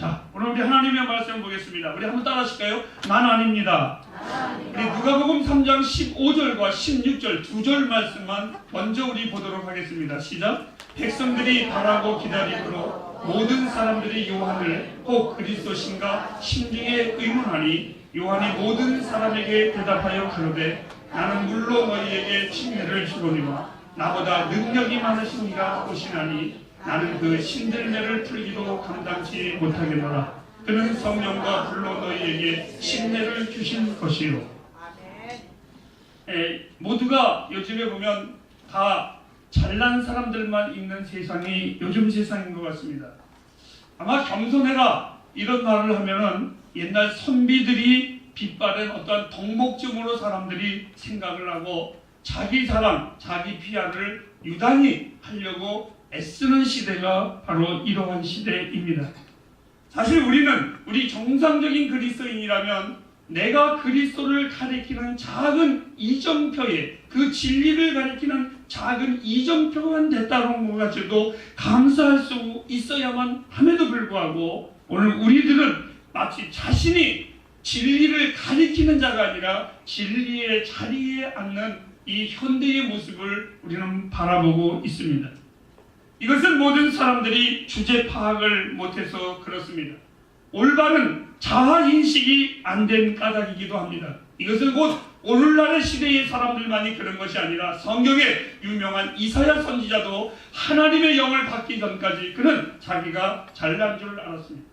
자, 오늘 우리 하나님의 말씀 보겠습니다. 우리 한번 따라 하실까요? 난 아닙니다. 우리 누가복음 3장 15절과 16절 두 절 말씀만 먼저 우리 보도록 하겠습니다. 시작. 백성들이 바라고 기다리므로 모든 사람들이 요한을 혹 그리스도신가 심중에 의문하니 요한이 모든 사람에게 대답하여 그러되 나는 물로 너희에게 침례를 주거니와 나보다 능력이 많으신 이가 오시나니 나는 그 신들매를 풀기도 감당치 못하겠노라 그는 성령과 불로 너희에게 침례를 주신 것이요 에, 모두가 요즘에 보면 다 잘난 사람들만 있는 세상이 요즘 세상인 것 같습니다. 아마 겸손해라 이런 말을 하면은 옛날 선비들이 빛바랜 어떤 덕목증으로 사람들이 생각을 하고 자기 자랑, 자기 피아를 유단히 하려고 애쓰는 시대가 바로 이러한 시대입니다. 사실 우리는 우리 정상적인 그리스도인이라면 내가 그리스도를 가리키는 작은 이정표에 그 진리를 가리키는 작은 이정표만 됐다는 것 가지고 감사할 수 있어야만 함에도 불구하고 오늘 우리들은 마치 자신이 진리를 가리키는 자가 아니라 진리의 자리에 앉는 이 현대의 모습을 우리는 바라보고 있습니다. 이것은 모든 사람들이 주제 파악을 못해서 그렇습니다. 올바른 자아 인식이 안 된 까닭이기도 합니다. 이것은 곧 오늘날의 시대의 사람들만이 그런 것이 아니라 성경의 유명한 이사야 선지자도 하나님의 영을 받기 전까지 그는 자기가 잘난 줄 알았습니다.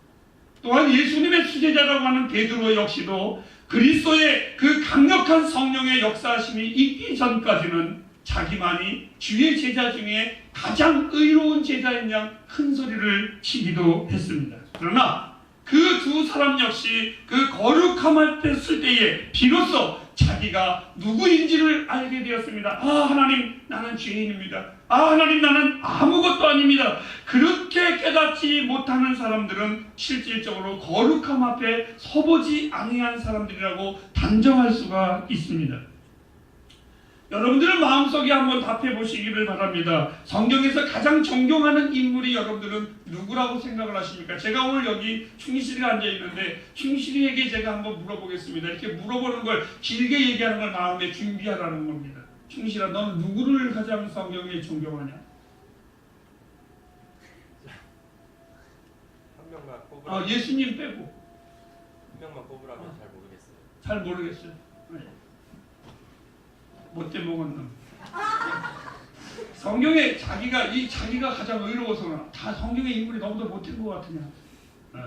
또한 예수님의 수제자라고 하는 베드로 역시도 그리스도의 그 강력한 성령의 역사심이 있기 전까지는 자기만이 주의 제자 중에 가장 의로운 제자인 양 큰 소리를 치기도 했습니다. 그러나 그 두 사람 역시 그 거룩함을 뺐을 때에 비로소 자기가 누구인지를 알게 되었습니다. 아 하나님 나는 죄인입니다. 아 하나님 나는 아무것도 아닙니다. 그렇게 깨닫지 못하는 사람들은 실질적으로 거룩함 앞에 서보지 아니한 사람들이라고 단정할 수가 있습니다. 여러분들은 마음속에 한번 답해 보시기를 바랍니다. 성경에서 가장 존경하는 인물이 여러분들은 누구라고 생각을 하십니까? 제가 오늘 여기 충실이에 앉아 있는데 충실이에게 제가 한번 물어보겠습니다. 이렇게 물어보는 걸 길게 얘기하는 걸 마음에 준비하라는 겁니다. 충실아, 너는 누구를 가장 성경에 존경하냐? 한 명만 꼽으라. 아, 예수님 빼고 한 명만 꼽으라면 잘 모르겠어요. 잘 모르겠어요. 네. 못돼 먹은 놈. 성경에 자기가 이 자기가 가장 의로워서나 다 성경의 인물이 너무도 못된 것 같으냐. 네.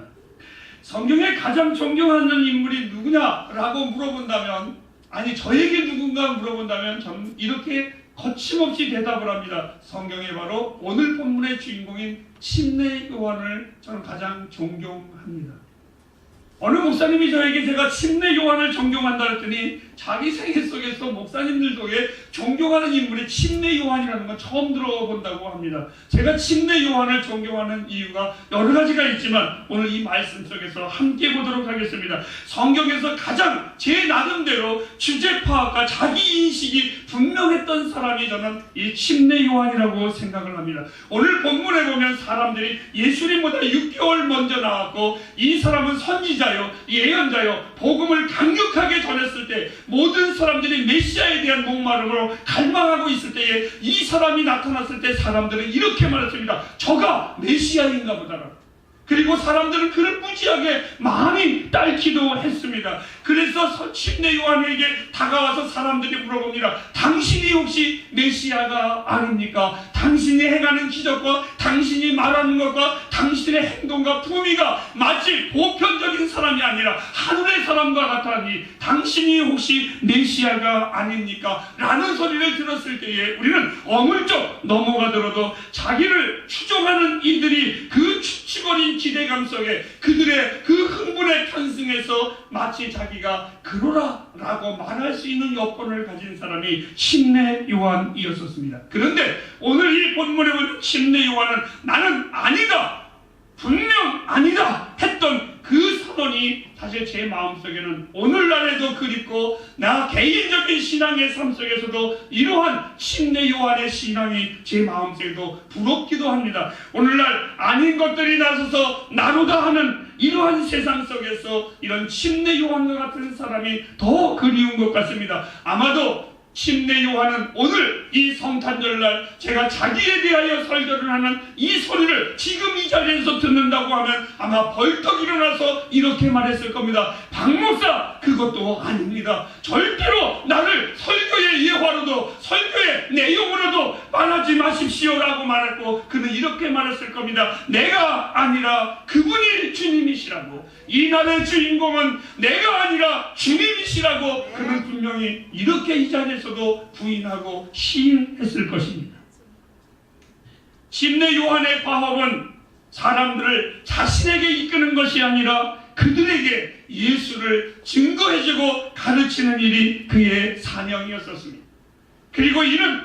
성경에 가장 존경하는 인물이 누구냐라고 물어본다면 아니 저에게 누군가 물어본다면 전 이렇게 거침없이 대답을 합니다. 성경에 바로 오늘 본문의 주인공인 침례 요한을 저는 가장 존경합니다. 어느 목사님이 저에게 제가 침례 요한을 존경한다 했더니 자기 생애 속에서 목사님들도 왜 존경하는 인물이 침례 요한이라는 건 처음 들어본다고 합니다. 제가 침례 요한을 존경하는 이유가 여러 가지가 있지만 오늘 이 말씀 속에서 함께 보도록 하겠습니다. 성경에서 가장 제 나름대로 주제 파악과 자기 인식이 분명했던 사람이 저는 이 침례 요한이라고 생각을 합니다. 오늘 본문에 보면 사람들이 예수님보다 6개월 먼저 나왔고 이 사람은 선지자요, 예언자요, 복음을 강력하게 전했을 때 모든 사람들이 메시아에 대한 목마름으로 갈망하고 있을 때에 이 사람이 나타났을 때 사람들은 이렇게 말했습니다. 저가 메시아인가 보다라. 그리고 사람들은 그를 무지하게 많이 딸기도 했습니다. 그래서 침례 요한에게 다가와서 사람들이 물어봅니다. 당신이 혹시 메시아가 아닙니까? 당신이 행하는 기적과 당신이 말하는 것과 당신의 행동과 품위가 마치 보편적인 사람이 아니라 하늘의 사람과 같다니 당신이 혹시 메시아가 아닙니까? 라는 소리를 들었을 때에 우리는 어물쩍 넘어가더라도 자기를 추종하는 이들이 그 추치거린 기대감 속에 그들의 그 흥분에 편승해서 마치 자기가 그러라 라고 말할 수 있는 여건을 가진 사람이 침례 요한이었었습니다. 그런데 오늘 이 본문에 보면 침례 요한은 나는 아니다 분명 아니다 했던 그 선언이 사실 제 마음속에는 오늘날에도 그립고 나 개인적인 신앙의 삶 속에서도 이러한 침례 요한의 신앙이 제 마음속에도 부럽기도 합니다. 오늘날 아닌 것들이 나서서 나누다 하는 이러한 세상 속에서 이런 침례 요한과 같은 사람이 더 그리운 것 같습니다. 아마도 침례 요한은 오늘 이 성탄절날 제가 자기에 대하여 설교를 하는 이 소리를 지금 이 자리에서 듣는다고 하면 아마 벌떡 일어나서 이렇게 말했을 겁니다. 박목사 그것도 아닙니다. 절대로 나를 설교 의 예화로도 설교의 내용으로도 말하지 마십시오라고 말했고 그는 이렇게 말했을 겁니다. 내가 아니라 그분이 주님이시라고 이 날의 주인공은 내가 아니라 주님이시라고 그는 분명히 이렇게 이 자리에서도 부인하고 시인했을 것입니다. 침례 요한의 과업은 사람들을 자신에게 이끄는 것이 아니라 그들에게 예수를 증거해주고 가르치는 일이 그의 사명이었었습니다. 그리고 이는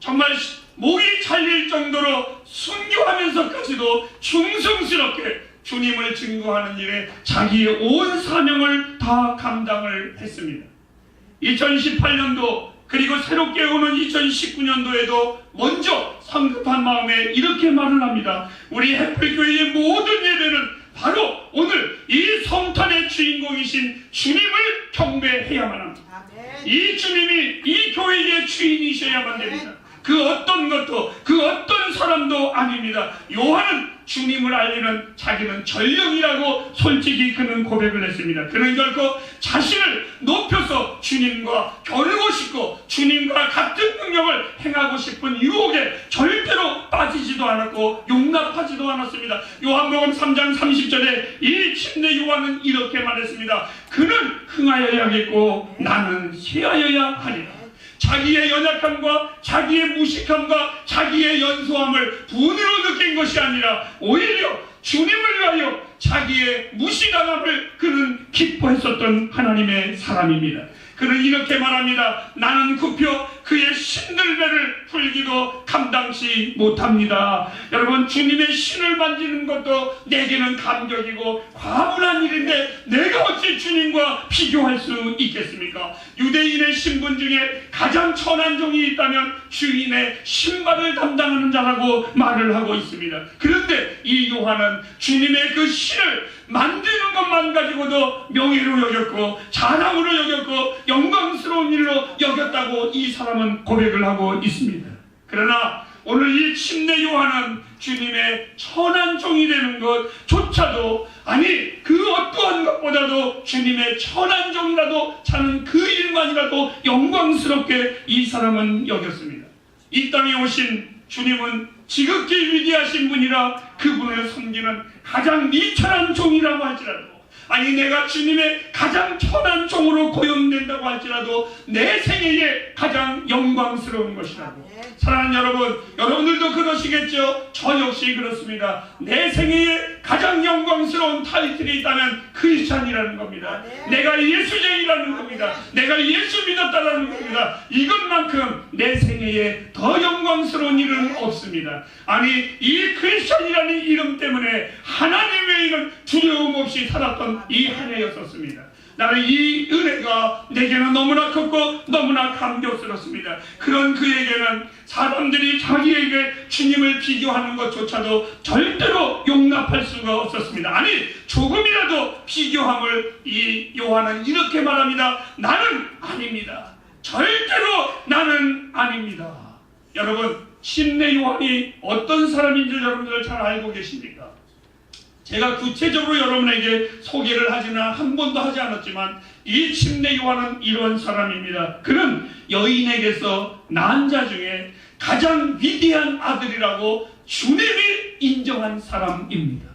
정말 목이 잘릴 정도로 순교하면서까지도 충성스럽게 주님을 증거하는 일에 자기의 온 사명을 다 감당을 했습니다. 2018년도 그리고 새롭게 오는 2019년도에도 먼저 성급한 마음에 이렇게 말을 합니다. 우리 햇불교회의 모든 예배는 바로 오늘 이 성탄의 주인공이신 주님을 경배해야만 합니다. 이 주님이 이 교회의 주인이셔야만 됩니다. 그 어떤 것도 그 어떤 사람도 아닙니다. 요한은 주님을 알리는 자기는 전령이라고 솔직히 그는 고백을 했습니다. 그는 결코 자신을 높여서 주님과 겨루고 싶고 주님과 같은 능력을 행하고 싶은 유혹에 절대로 빠지지도 않았고 용납하지도 않았습니다. 요한복음 3장 30절에 이 침례 요한은 이렇게 말했습니다. 그는 흥하여야겠고 나는 쇠하여야 하리라. 자기의 연약함과 자기의 무식함과 자기의 연소함을 분으로 느낀 것이 아니라 오히려 주님을 위하여 자기의 무시당함을 그는 기뻐했었던 하나님의 사람입니다. 그는 이렇게 말합니다. 나는 굽혀 그의 신들배를 풀기도 감당치 못합니다. 여러분 주님의 신을 만지는 것도 내게는 감격이고 과분한 일인데 내가 어찌 주님과 비교할 수 있겠습니까? 유대인의 신분 중에 가장 천한 종이 있다면 주인의 신발을 담당하는 자라고 말을 하고 있습니다. 그런데 이 요한은 주님의 그 신을 만드는 것만 가지고도 명예로 여겼고 자랑으로 여겼고 영광스러운 일로 여겼다고 이 사람 은 고백을 하고 있습니다. 그러나 오늘 이 침례 요한은 주님의 천한 종이 되는 것조차도 아니 그 어떠한 것보다도 주님의 천한 종이라도 차는 그 일만이라도 영광스럽게 이 사람은 여겼습니다. 이 땅에 오신 주님은 지극히 위대하신 분이라 그분을 섬기는 가장 미천한 종이라고 할지라도 아니 내가 주님의 가장 천한 종으로 고용된다고 할지라도 내 생애에 가장 영광스러운 것이라고. 사랑하는 여러분 여러분들도 그러시겠죠? 저 역시 그렇습니다. 내 생애에 가장 영광스러운 타이틀이 있다면 크리스찬이라는 겁니다. 내가 예수쟁이라는 겁니다. 내가 예수 믿었다라는 겁니다. 이것만큼 내 생애에 더 영광스러운 일은 없습니다. 아니 이 크리스찬이라는 이름 때문에 하나님의 이름 두려움 없이 살았던 이 한 해였었습니다 나는 이 은혜가 내게는 너무나 컸고 너무나 감격스럽습니다. 그런 그에게는 사람들이 자기에게 주님을 비교하는 것조차도 절대로 용납할 수가 없었습니다. 아니 조금이라도 비교함을 이 요한은 이렇게 말합니다. 나는 아닙니다. 절대로 나는 아닙니다. 여러분 신내 요한이 어떤 사람인지 여러분들 잘 알고 계십니까? 제가 구체적으로 여러분에게 소개를 하지는 한 번도 하지 않았지만 이 침례 요한은 이런 사람입니다. 그는 여인에게서 난 자 중에 가장 위대한 아들이라고 주님이 인정한 사람입니다.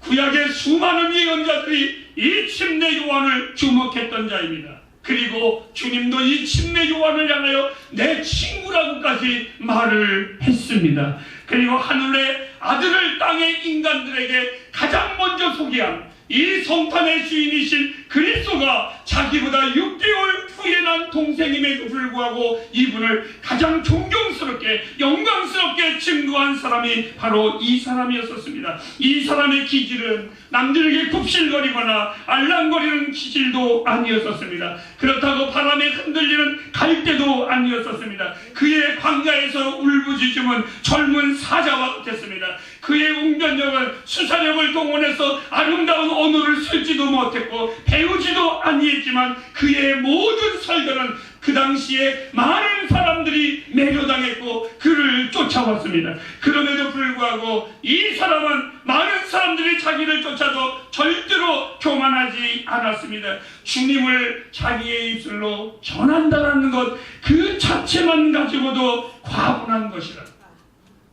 구약의 수많은 예언자들이 이 침례 요한을 주목했던 자입니다. 그리고 주님도 이 침례 요한을 향하여 내 친구라고까지 말을 했습니다. 그리고 하늘의 아들을 땅의 인간들에게 가장 먼저 소개한 이 성탄의 주인이신 그리스도가 자기보다 6개월 후회난 동생임에도 불구하고 이분을 가장 존경스럽게 영광스럽게 증거한 사람이 바로 이 사람이었었습니다. 이 사람의 기질은 남들에게 굽실거리거나 알랑거리는 기질도 아니었었습니다. 그렇다고 바람에 흔들리는 갈대도 아니었었습니다. 그의 광야에서 울부짖음은 젊은 사자와 같았습니다. 그의 웅변력은 수사력을 동원해서 아름다운 언어를 쓸지도 못했고 배우지도 아니했지만 그의 모든 설교는 그 당시에 많은 사람들이 매료당했고 그를 쫓아왔습니다. 그럼에도 불구하고 이 사람은 많은 사람들이 자기를 쫓아도 절대로 교만하지 않았습니다. 주님을 자기의 입술로 전한다라는 것 그 자체만 가지고도 과분한 것이라.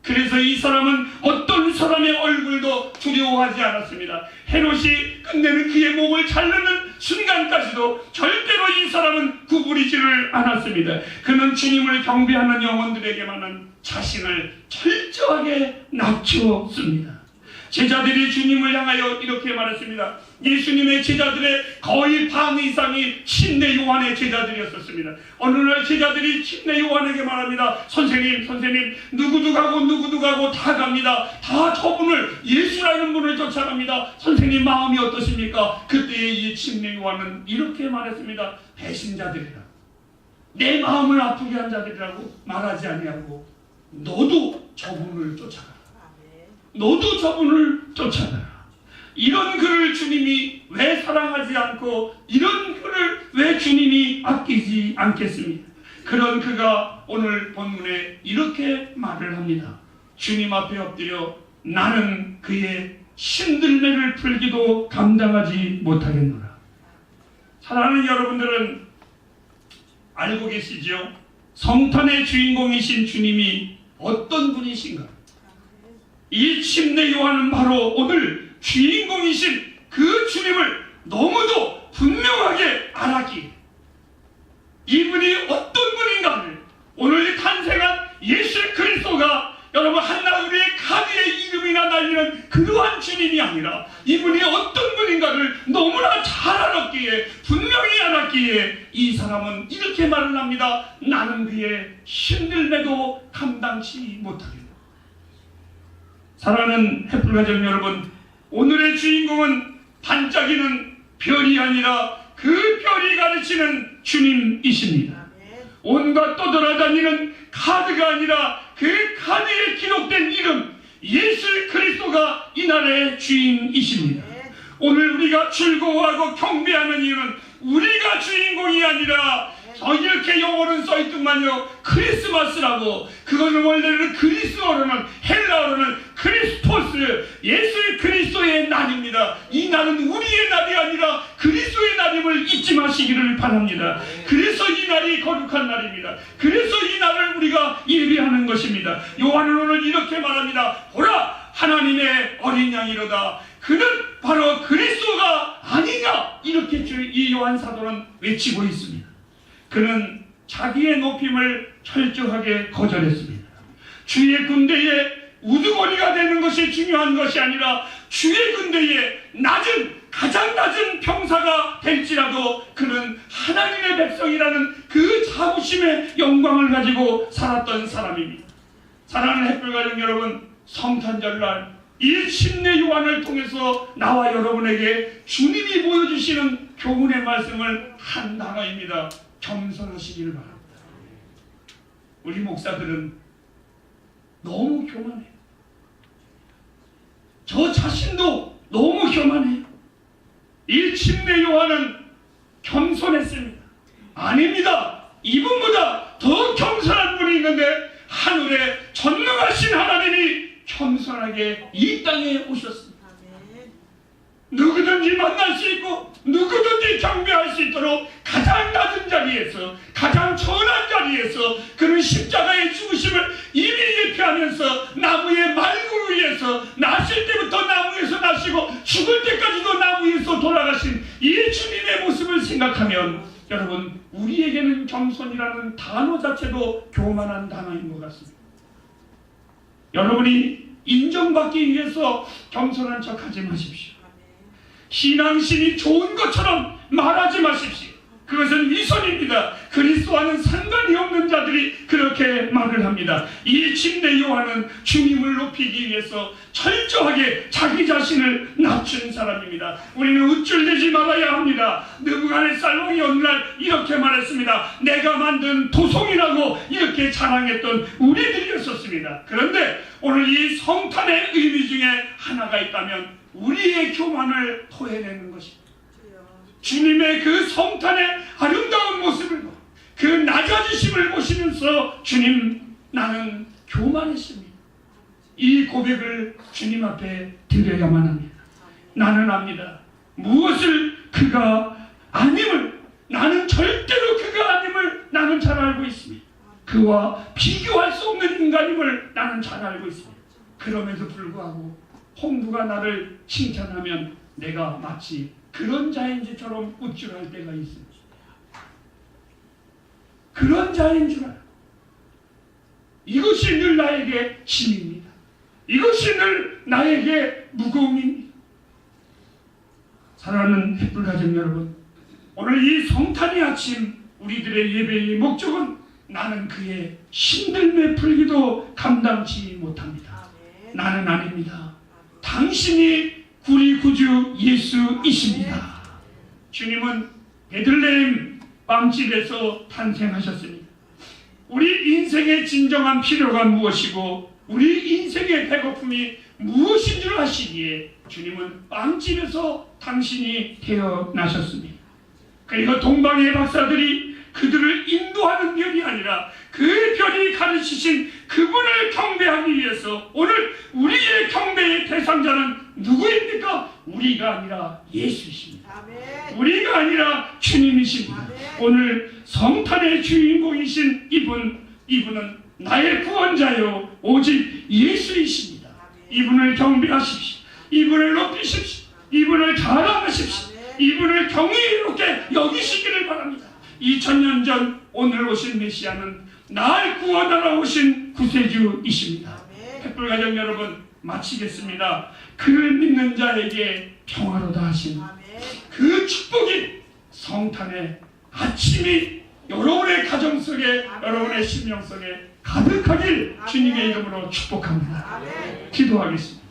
그래서 이 사람은 어떤 사람의 얼굴도 두려워하지 않았습니다. 헤롯이 끝내는 그의 목을 자르는 순간까지도 절대로 이 사람은 구부리지를 않았습니다. 그는 주님을 경배하는 영혼들에게만은 자신을 철저하게 낮추었습니다. 제자들이 주님을 향하여 이렇게 말했습니다. 예수님의 제자들의 거의 반 이상이 침례 요한의 제자들이었었습니다. 어느 날 제자들이 침례 요한에게 말합니다. 선생님, 선생님, 누구도 가고 누구도 가고 다 갑니다. 다 저분을 예수라는 분을 쫓아갑니다. 선생님 마음이 어떠십니까? 그때 이 침례 요한은 이렇게 말했습니다. 배신자들이라. 내 마음을 아프게 한 자들이라고 말하지 아니하고 너도 저분을 쫓아가. 너도 저분을 쫓아가라. 이런 그를 주님이 왜 사랑하지 않고 이런 그를 왜 주님이 아끼지 않겠습니까? 그런 그가 오늘 본문에 이렇게 말을 합니다. 주님 앞에 엎드려 나는 그의 신들매를 풀기도 감당하지 못하겠노라. 사랑하는 여러분들은 알고 계시죠? 성탄의 주인공이신 주님이 어떤 분이신가? 이 침례 요한은 바로 오늘 주인공이신 그 주님을 너무도 분명하게 알았기. 이분이 어떤 분인가를 오늘 탄생한 예수 그리스도가 여러분 한나우리의 카드의 이름이나 날리는 그러한 주님이 아니라 이분이 어떤 분인가를 너무나 잘 알았기에 분명히 알았기에 이 사람은 이렇게 말을 합니다. 나는 그의 힘들매도 감당치 못하겠다 사랑하는 햇불가정 여러분, 오늘의 주인공은 반짝이는 별이 아니라 그 별이 가르치는 주님이십니다. 온갖 떠돌아다니는 카드가 아니라 그 카드에 기록된 이름 예수 그리스도가 이 나라의 주인이십니다. 오늘 우리가 즐거워하고 경배하는 이유는 우리가 주인공이 아니라 저 이렇게 영어는 써있더만요. 크리스마스라고. 그거는 원래는 그리스어로는 헬라어로는 크리스토스 예수 그리스도의 날입니다. 이 날은 우리의 날이 아니라 그리스도의 날임을 잊지 마시기를 바랍니다. 그래서 이 날이 거룩한 날입니다. 그래서 이 날을 우리가 예배하는 것입니다. 요한은 오늘 이렇게 말합니다. 보라 하나님의 어린 양이로다. 그는 바로 그리스도가 아니냐? 이렇게 주- 이 요한 사도는 외치고 있습니다 그는 자기의 높임을 철저하게 거절했습니다. 주의 군대에 우두머리가 되는 것이 중요한 것이 아니라 주의 군대에 낮은 가장 낮은 병사가 될지라도 그는 하나님의 백성이라는 그 자부심의 영광을 가지고 살았던 사람입니다. 사랑하는 햇불가정 여러분, 성탄절날 이 침례 요한을 통해서 나와 여러분에게 주님이 보여주시는 교훈의 말씀을 한 단어입니다. 겸손하시기를 바랍니다. 우리 목사들은 너무 교만해요. 저 자신도 너무 교만해요. 이 침례 요한은 겸손했습니다. 아닙니다. 이분보다 더 겸손한 분이 있는데 하늘에 전능하신 하나님이 겸손하게 이 땅에 오셨습니다. 누구든지 만날 수 있고 누구든지 경배할 수 있도록 가장 낮은 자리에서 가장 천한 자리에서 그는 십자가의 죽으심을 이미 예표하면서 나무의 말구 위에서 나실 때부터 나무에서 나시고 죽을 때까지도 나무 위에서 돌아가신 이 주님의 모습을 생각하면 여러분 우리에게는 겸손이라는 단어 자체도 교만한 단어인 것 같습니다. 여러분이 인정받기 위해서 겸손한 척하지 마십시오. 신앙심이 좋은 것처럼 말하지 마십시오. 그것은 위선입니다. 그리스도와는 상관이 없는 자들이 그렇게 말을 합니다. 이 침례 요한은 주님을 높이기 위해서 철저하게 자기 자신을 낮춘 사람입니다. 우리는 우쭐대지 말아야 합니다. 느부갓네살 왕이 어느 날 이렇게 말했습니다. 내가 만든 도성이라고 이렇게 자랑했던 우리들이었었습니다. 그런데 오늘 이 성탄의 의미 중에 하나가 있다면 우리의 교만을 토해내는 것입니다. 주님의 그 성탄의 아름다운 모습을 보- 그 낮아지심을 보시면서 주님 나는 교만했습니다. 이 고백을 주님 앞에 드려야만 합니다. 나는 압니다. 무엇을 그가 아님을 나는 절대로 그가 아님을 나는 잘 알고 있습니다. 그와 비교할 수 없는 인간임을 나는 잘 알고 있습니다. 그럼에도 불구하고 홍부가 나를 칭찬하면 내가 마치 그런 자인지처럼 우쭐할 때가 있습니다. 그런 자인 줄 알아. 이것이 늘 나에게 힘입니다. 이것이 늘 나에게 무거움입니다. 사랑하는 햇불 가족 여러분, 오늘 이 성탄의 아침 우리들의 예배의 목적은 나는 그의 힘듦에 풀기도 감당치 못합니다. 나는 아닙니다. 당신이 구리 구주 예수이십니다. 주님은 베들레헴 빵집에서 탄생하셨습니다. 우리 인생의 진정한 필요가 무엇이고 우리 인생의 배고픔이 무엇인 줄 아시기에 주님은 빵집에서 당신이 태어나셨습니다. 그리고 동방의 박사들이 그들을 인도하는 별이 아니라 그 별이 가르치신 그분을 경배하기 위해서 오늘 우리의 경배의 대상자는 누구입니까? 우리가 아니라 예수이십니다. 아멘. 우리가 아니라 주님이십니다. 아멘. 오늘 성탄의 주인공이신 이분, 이분은 나의 구원자요 오직 예수이십니다. 이분을 경배하십시오. 이분을 높이십시오. 이분을 자랑하십시오. 이분을 경이롭게 여기시기를 바랍니다. 2000년 전 오늘 오신 메시아는 날 구원하러 오신 구세주이십니다. 햇불 가정 여러분 마치겠습니다. 그를 믿는 자에게 평화로다 하신. 그 축복이 성탄의 아침이 여러분의 가정 속에. 여러분의 심령 속에 가득하길. 주님의 이름으로 축복합니다. 기도하겠습니다.